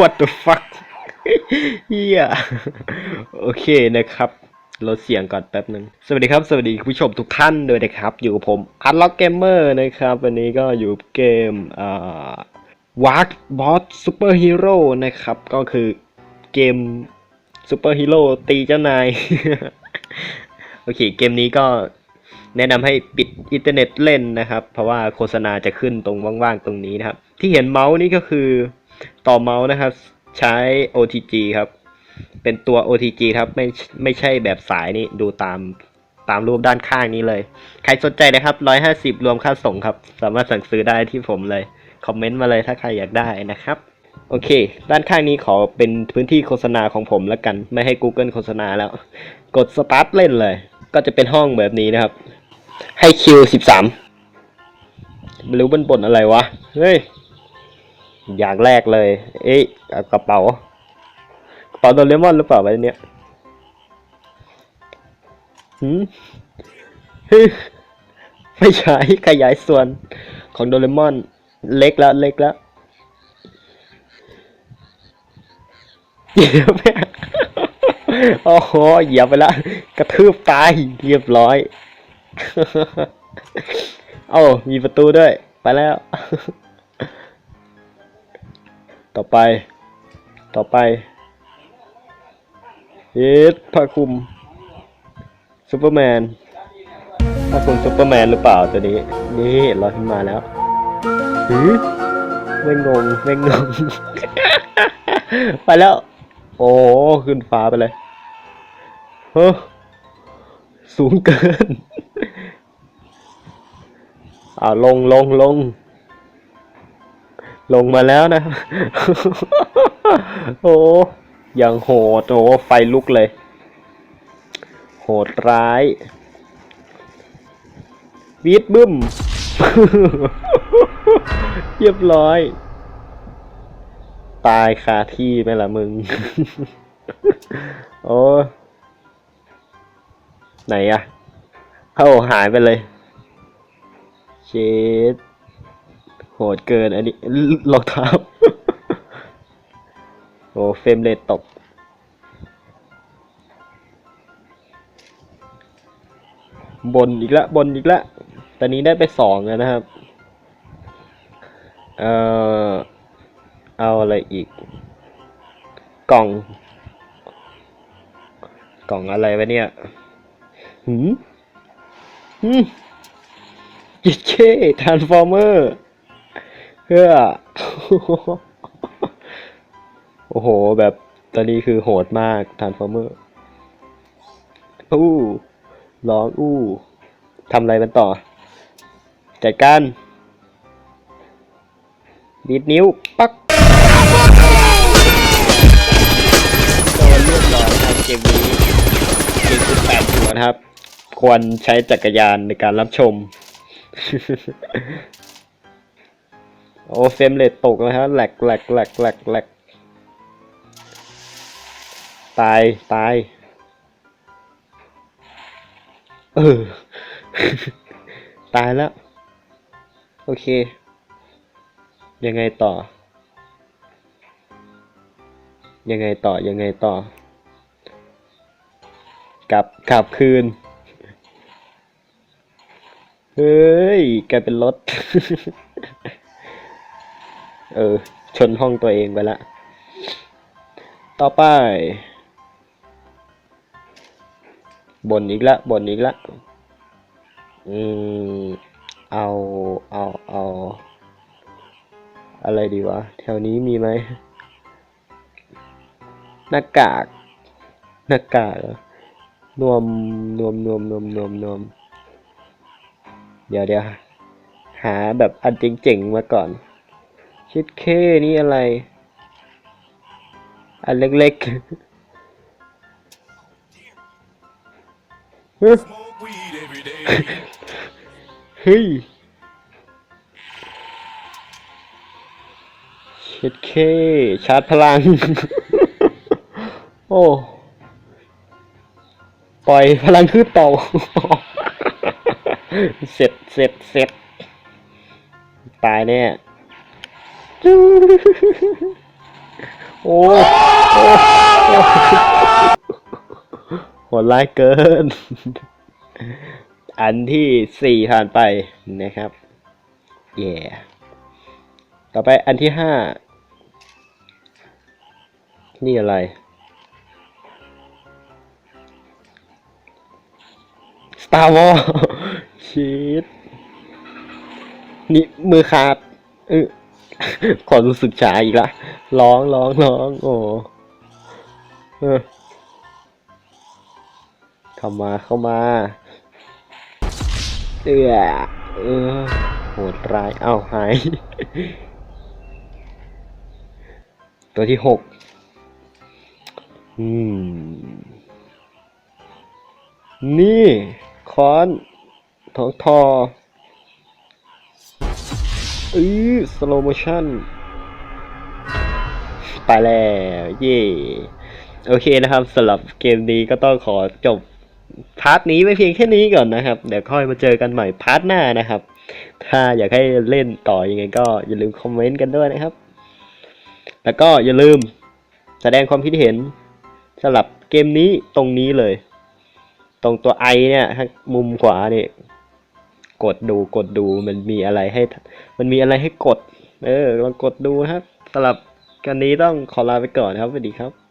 what the fuck เฮียโอเคนะครับลดเสียงก่อนแป๊บหนึ่งสวัสดีครับ สวัสดีคุณผู้ชมทุกท่านด้วยนะครับ อยู่กับผม Unlock Gamer นะครับ วันนี้ก็อยู่เกมอ่า Wark Boss Super Hero นะครับ ก็คือเกม Super Hero ตีเจ้านาย โอเค เกมนี้ก็แนะนำให้ปิดอินเทอร์เน็ตเล่นนะครับ เพราะว่าโฆษณาจะขึ้นตรงว่างๆตรงนี้นะครับ ที่เห็นเมาส์นี่ก็คือ ต่อเมาส์นะครับ ใช้ OTG ครับ เป็นตัว OTG ครับ ไม่ไม่ใช่แบบสายนี่ดูตามตามรูปด้านข้างนี้เลย ใครสนใจนะครับร้อยห้าสิบรวมค่าส่งครับ สามารถสั่งซื้อได้ที่ผมเลย คอมเมนต์มาเลยถ้าใครอยากได้นะครับ โอเค ด้านข้างนี้ขอเป็นพื้นที่โฆษณาของผมแล้วกัน ไม่ให้ Google โฆษณาแล้ว กด Start เล่นเลย ก็จะเป็นห้องแบบนี้นะครับ ให้คิวสิบสามไม่รู้มันบนอะไรวะ เฮ้ย อย่างแรกเลย เอ๊ะกระเป๋ากระเป๋าโดเรมอนหรือเปล่าใบเนี้ยหืมฮึไม่ใช่ขยายส่วนของโดเรมอนเล็กแล้วเล็กแล้วเหยียบโอ้โหเหยียบไปละกระทืบตายเรียบร้อย เอ้ามีประตูด้วย ไปแล้ว ต่อไป ต่อไปเฮ็ดผ้าคลุมซูเปอร์แมนผ้าคลุมซูเปอร์แมนหรือเปล่าตัวนี้ นี่ลอยขึ้นมาแล้วหือไม่งงไม่งง ไปแล้ว โอ้ขึ้นฟ้าไปเลยเฮ้อสูงเกิน อ่าลงลงลง ลงมาแล้วนะ โอ้ยังโหดโอ้ไฟลุกเลย โหดร้ายวีดบึ้มเรียบร้อย ตายคาที่ไหมล่ะมึง โอ้ไหนอะเอ้าหายไปเลย เชด โหดเกินอันนี้รองเท้าโอ้เฟรมเรทตก บนอีกแล้วบนอีกแล้วตอนนี้ได้ไปสองแล้วนะครับ เอ่อ เอาอะไรอีก กล่อง กล่องอะไรวะเนี่ย หืมหืมยิเช่ทรานส์ฟอร์เมอร์ เพื่อโอ้โห แบบตอนนี้คือโหดมากทานฟอร์เมอร์อู้ร้องอู้ทำอะไรมันต่อ จัดการดีดนิ้ว ปักโดนเรียบร้อยนครับเกมนี้เกมสิบแปดหัวนะครับ ควรใช้จักรยานในการรับชม โอ้เฟมเรทตกนะฮะแหลกแหลกแหลกแหลกแหลกตาย ตาย เออ ตายแล้ว โอเค ยังไงต่อ ยังไงต่อ ยังไงต่อ กลับกลับคืน เฮ้ย กลายเป็นรถ เออ ชนห้องตัวเองไปละ ต่อไป บนอีกละบนอีกละ อืม เอา เอา เอา อะไรดีวะ แถวนี้มีไหม หน้ากาก หน้ากากนวม นวม นวม นวม นวม นวม เดี๋ยวเดี๋ยวหาแบบอันเจ๋งๆมาก่อน ชิดเคนี่อะไร อันเล็กๆ เฮ้ยชิดเคชาร์จพลัง โอ้ ปล่อยพลังขึ้นเต่าเสร็จเสร็จเสร็จตายแน่ โอ้โอ้โหดร้ายเกิน อันที่สี่ผ่านไปนะครับเย่ต่อไปอันที่ห้านี่อะไร Star Wars ชีตนี่มือขาดเออ ขอรู้สึกช้าอีกละร้องร้องร้องโอ้เข้ามาเข้ามาเออเออโหดร้ายเอ้าหาย ตัวที่หกอืม นี่คอนทองทอ อือสโลโมชั่นไปแล้วเย่โอเคนะครับสำหรับเกมนี้ก็ต้องขอจบพาร์ทนี้ไว้เพียงแค่นี้ก่อนนะครับ เดี๋ยวค่อยมาเจอกันใหม่พาร์ทหน้านะครับ ถ้าอยากให้เล่นต่ออยังไงก็อย่าลืมคอมเมนต์กันด้วยนะครับ แล้วก็อย่าลืมแสดงความคิดเห็นสำหรับเกมนี้ตรงนี้เลย ตรงตัวไอเนี่ยมุมขวาเนี่ย กดดูกดดูมันมีอะไรให้ มันมีอะไรให้กด เออลองกดดูนะครับสำหรับกันนี้ต้องขอลาไปก่อนครับสวัสดีครับ